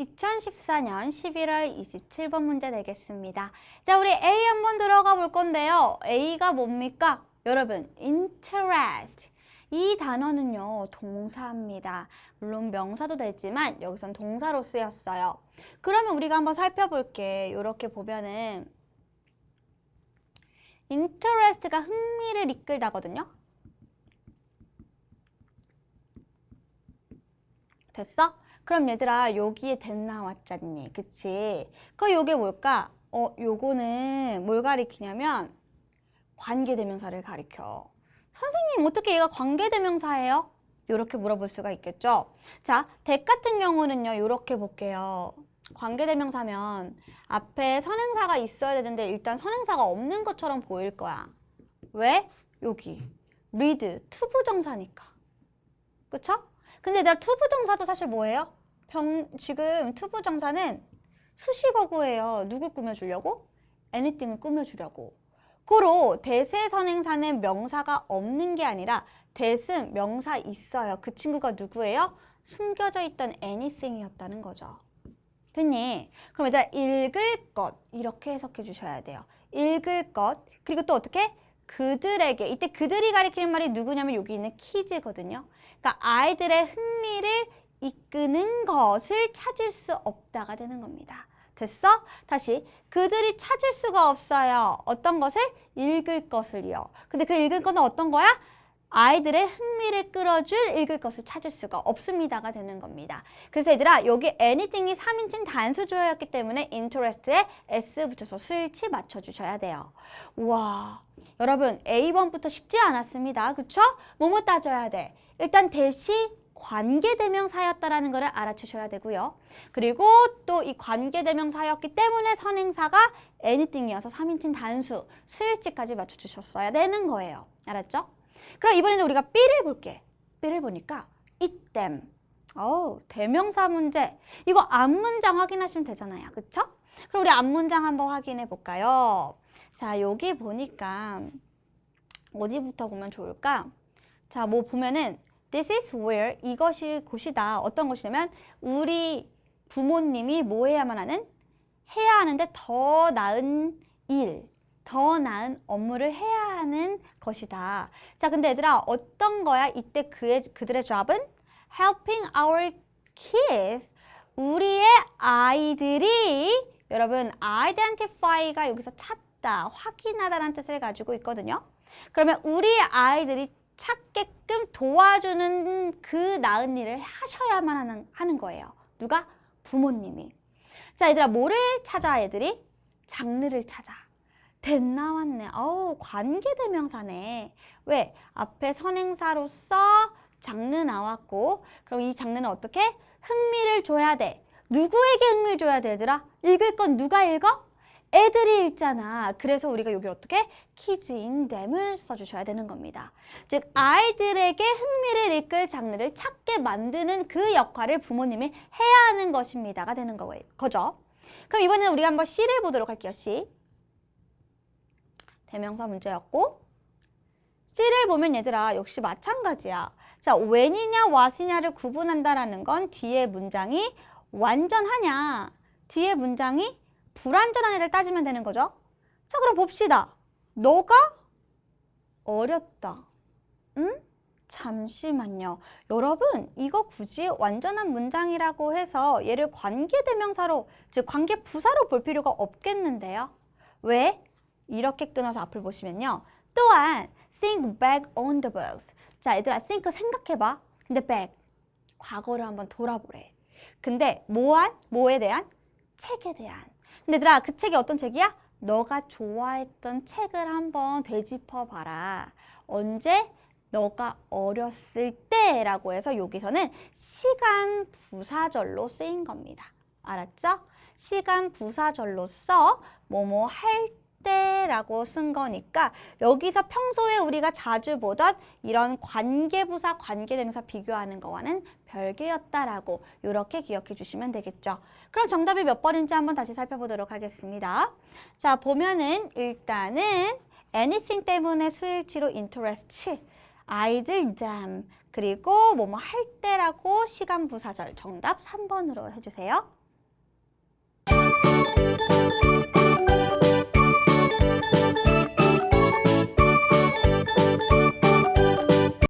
2014년 11월 27번 문제 되겠습니다. 자, 우리 A 한번 들어가 볼 건데요. A가 뭡니까? 여러분, interest. 이 단어는요, 동사입니다. 물론 명사도 되지만 여기선 동사로 쓰였어요. 그러면 우리가 한번 살펴볼게. 이렇게 보면은 interest가 흥미를 이끌다거든요. 됐어? 그럼 얘들아 여기에 된 나왔잖니 그치? 그럼 요게 뭘까? 어 요거는 뭘 가리키냐면 관계대명사를 가리켜 선생님 어떻게 얘가 관계대명사예요? 요렇게 물어볼 수가 있겠죠? 자, 대 같은 경우는요 요렇게 볼게요 관계대명사면 앞에 선행사가 있어야 되는데 일단 선행사가 없는 것처럼 보일 거야 왜? 여기 read 투부정사니까 그쵸? 근데 얘들아 투부정사도 사실 뭐예요? 병, 지금 투부정사는 수식어구예요. 누구 꾸며주려고? anything을 꾸며주려고. 고로 대세 선행사는 명사가 없는 게 아니라 대은 명사 있어요. 그 친구가 누구예요? 숨겨져 있던 anything이었다는 거죠. 됐니? 그럼 얘들아 읽을 것 이렇게 해석해 주셔야 돼요. 읽을 것 그리고 또 어떻게? 그들에게 이때 그들이 가리키는 말이 누구냐면 여기 있는 키즈거든요. 그러니까 아이들의 흥미를 이끄는 것을 찾을 수 없다가 되는 겁니다. 됐어? 다시 그들이 찾을 수가 없어요. 어떤 것을? 읽을 것을요. 근데 그 읽을 것은 어떤 거야? 아이들의 흥미를 끌어줄 읽을 것을 찾을 수가 없습니다가 되는 겁니다. 그래서 얘들아 여기 anything이 3인칭 단수주어였기 때문에 interest에 s 붙여서 수일치 맞춰주셔야 돼요. 우와 여러분 A번부터 쉽지 않았습니다. 그쵸? 뭐뭐 따져야 돼? 일단 대시 관계대명사였다라는 것을 알아채셔야 되고요. 그리고 또 이 관계대명사였기 때문에 선행사가 anything이어서 3인칭 단수, 수일치까지 맞춰주셨어야 되는 거예요. 알았죠? 그럼 이번에는 우리가 B를 볼게. B를 보니까 it them. 어우, 대명사 문제. 이거 앞문장 확인하시면 되잖아요. 그쵸? 그럼 우리 앞문장 한번 확인해 볼까요? 자, 여기 보니까 어디부터 보면 좋을까? 자, 뭐 보면은 This is where 이것이 곳이다. 어떤 곳이냐면 우리 부모님이 뭐 해야만 하는? 해야 하는데 더 나은 일, 더 나은 업무를 해야 하는 것이다. 자, 근데 얘들아 어떤 거야? 이때 그의 그들의 job은 helping our kids. 우리의 아이들이 여러분 identify가 여기서 찾다, 확인하다라는 뜻을 가지고 있거든요. 그러면 우리 아이들이 찾게끔 도와주는 그 나은 일을 하셔야만 하는, 하는 거예요. 누가? 부모님이. 자, 얘들아, 뭐를 찾아, 애들이? 장르를 찾아. 된 나왔네. 어우, 관계대명사네. 왜? 앞에 선행사로서 장르 나왔고, 그럼 이 장르는 어떻게? 흥미를 줘야 돼. 누구에게 흥미를 줘야 돼, 얘들아? 읽을 건 누가 읽어? 애들이 읽잖아. 그래서 우리가 여기 어떻게 키즈인 댐을 써주셔야 되는 겁니다. 즉 아이들에게 흥미를 이끌 장르를 찾게 만드는 그 역할을 부모님이 해야 하는 것입니다가 되는 거예요. 거죠. 그럼 이번에는 우리가 한번 C를 보도록 할게요. C. 대명사 문제였고 C를 보면 얘들아 역시 마찬가지야. 자, when이냐 what이냐를 구분한다라는 건 뒤에 문장이 완전하냐 뒤에 문장이 불완전한 를 따지면 되는 거죠. 자, 그럼 봅시다. 너가 어렸다. 응? 잠시만요. 여러분, 이거 굳이 완전한 문장이라고 해서 얘를 관계대명사로, 즉 관계부사로 볼 필요가 없겠는데요. 왜? 이렇게 끊어서 앞을 보시면요. 또한 think back on the books. 자, 얘들아, think 생각해봐. 근데 back, 과거를 한번 돌아보래. 근데 뭐한? 뭐에 대한? 책에 대한. 근데 얘들아 그 책이 어떤 책이야? 너가 좋아했던 책을 한번 되짚어 봐라. 언제? 너가 어렸을 때라고 해서 여기서는 시간 부사절로 쓰인 겁니다. 알았죠? 시간 부사절로써 뭐뭐 할 때라고 쓴 거니까 여기서 평소에 우리가 자주 보던 이런 관계부사, 관계대명사 비교하는 거와는 별개였다라고 이렇게 기억해 주시면 되겠죠. 그럼 정답이 몇 번인지 한번 다시 살펴보도록 하겠습니다. 자, 보면은 일단은 anything 때문에 수일치로 interest, 아이들 damn, 그리고 뭐뭐 할 때라고 시간 부사절 정답 3번으로 해주세요.